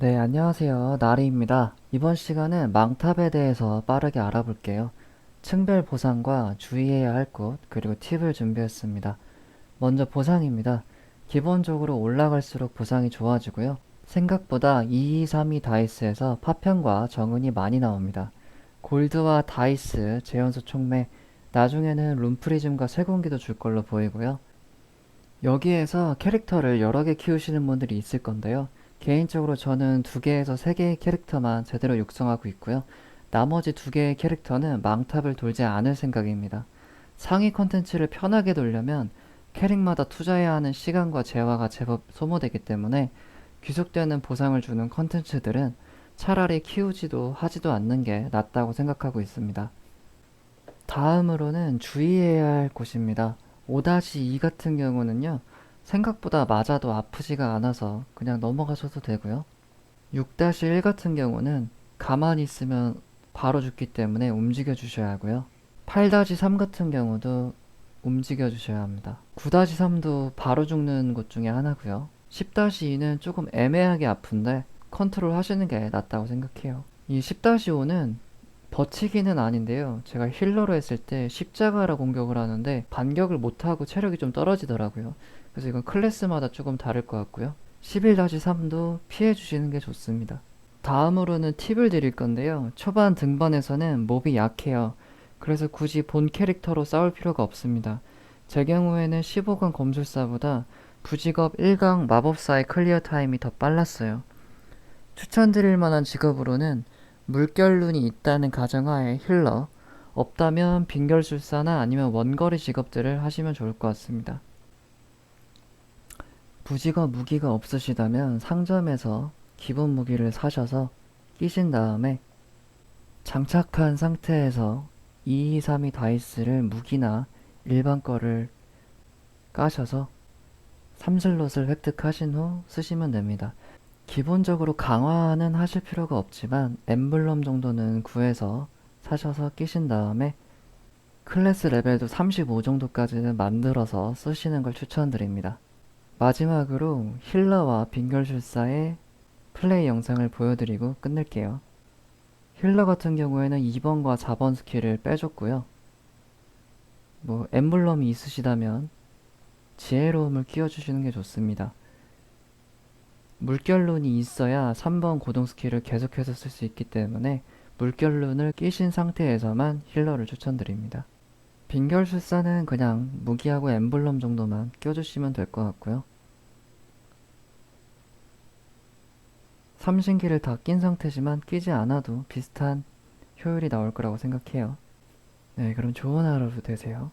네, 안녕하세요. 나리입니다. 이번 시간은 망탑에 대해서 빠르게 알아볼게요. 층별 보상과 주의해야 할 곳, 그리고 팁을 준비했습니다. 먼저 보상입니다. 기본적으로 올라갈수록 보상이 좋아지고요. 생각보다 2, 2, 3, 2 다이스에서 파편과 정은이 많이 나옵니다. 골드와 다이스, 재현수 촉매, 나중에는 룸프리즘과 세공기도 줄 걸로 보이고요. 여기에서 캐릭터를 여러 개 키우시는 분들이 있을 건데요. 개인적으로 저는 두 개에서 세 개의 캐릭터만 제대로 육성하고 있고요. 나머지 두 개의 캐릭터는 망탑을 돌지 않을 생각입니다. 상위 컨텐츠를 편하게 돌려면 캐릭마다 투자해야 하는 시간과 재화가 제법 소모되기 때문에 귀속되는 보상을 주는 컨텐츠들은 차라리 키우지도 하지도 않는 게 낫다고 생각하고 있습니다. 다음으로는 주의해야 할 곳입니다. 5-2 같은 경우는요, 생각보다 맞아도 아프지가 않아서 그냥 넘어가셔도 되고요. 6-1 같은 경우는 가만히 있으면 바로 죽기 때문에 움직여 주셔야 하고요. 8-3 같은 경우도 움직여 주셔야 합니다. 9-3도 바로 죽는 곳 중에 하나고요. 10-2는 조금 애매하게 아픈데 컨트롤 하시는 게 낫다고 생각해요. 이 10-5는 버티기는 아닌데요. 제가 힐러로 했을 때 십자가라 공격을 하는데 반격을 못하고 체력이 좀 떨어지더라고요. 그래서 이건 클래스마다 조금 다를 것 같고요. 11-3도 피해 주시는 게 좋습니다. 다음으로는 팁을 드릴 건데요. 초반 등반에서는 몹이 약해요. 그래서 굳이 본 캐릭터로 싸울 필요가 없습니다. 제 경우에는 15강 검술사보다 부직업 1강 마법사의 클리어 타임이 더 빨랐어요. 추천드릴 만한 직업으로는 물결룬이 있다는 가정하에 힐러, 없다면 빈결술사나 아니면 원거리 직업들을 하시면 좋을 것 같습니다. 부지가 무기가 없으시다면 상점에서 기본 무기를 사셔서 끼신 다음에 장착한 상태에서 2, 2, 3, 2 다이스를 무기나 일반 거를 까셔서 3슬롯을 획득하신 후 쓰시면 됩니다. 기본적으로 강화는 하실 필요가 없지만 엠블럼 정도는 구해서 사셔서 끼신 다음에 클래스 레벨도 35 정도까지는 만들어서 쓰시는 걸 추천드립니다. 마지막으로 힐러와 빈결술사의 플레이 영상을 보여드리고 끝낼게요. 힐러 같은 경우에는 2번과 4번 스킬을 빼줬고요. 뭐 엠블럼이 있으시다면 지혜로움을 끼워주시는 게 좋습니다. 물결룬이 있어야 3번 고동 스킬을 계속해서 쓸 수 있기 때문에 물결룬을 끼신 상태에서만 힐러를 추천드립니다. 빈결술사는 그냥 무기하고 엠블럼 정도만 껴주시면 될 것 같고요. 삼신기를 다 낀 상태지만 끼지 않아도 비슷한 효율이 나올 거라고 생각해요. 네, 그럼 좋은 하루 되세요.